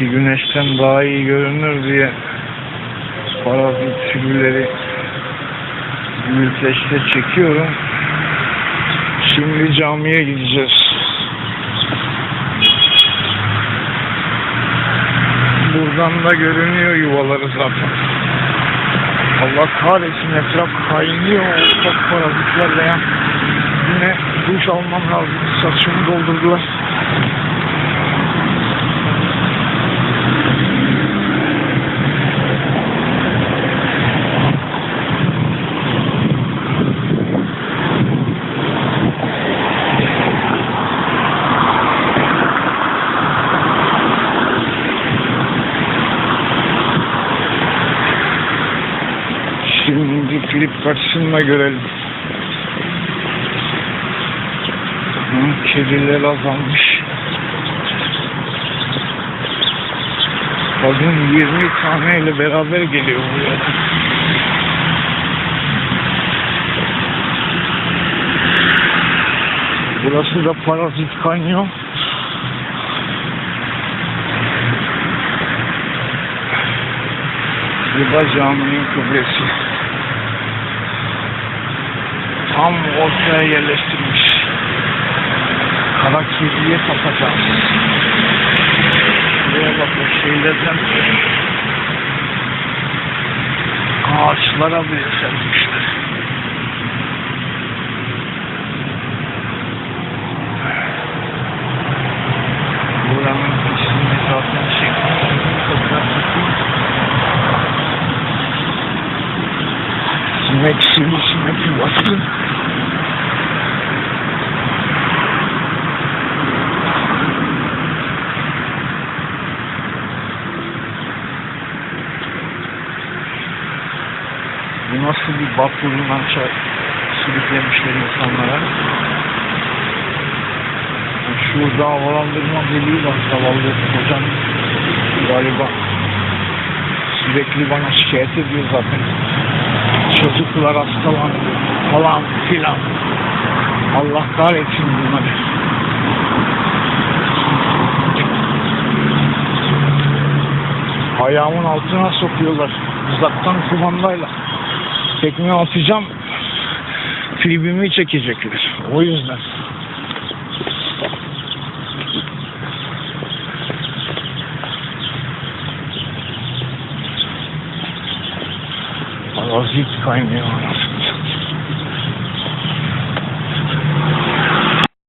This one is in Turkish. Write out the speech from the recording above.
Belki güneşten daha iyi görünür diye parazit sürüleri büyüteçte çekiyorum. Şimdi camiye gideceğiz. Buradan da görünüyor yuvaları zaten. Allah kahretsin etraf kaynıyor ufak parazitlerle ya. Yine duş almam lazım. Saçımı doldurdular. Şimdi Filip karşısında görelim. Hı, Kediler azalmış. Kadın 20 taneyle beraber geliyor buraya. Burası da parazit kanyon. Riba Camii'nin kıblesi. Tam ortaya yerleştirmiş. Kara kediye tapacağız. Buraya bak o şeylerden ağaçlara bile sermişler. Buranın ismini zaten çektim. Fotoğraf çekeyim. Sinek sivri sinek. Bu nasıl bir çay sürüklemişler insanlara. Şurada havalandırma deliği var zavallı hocam galiba sürekli bana şikayet ediyor zaten. Çocuklar hastalanıyor falan filan. Allah kahretsin bunları. Ayağımın altına sokuyorlar. Uzaktan kumandayla. Tekme atacağım. Filmimi çekecekler. O yüzden. Parazit kaynıyor.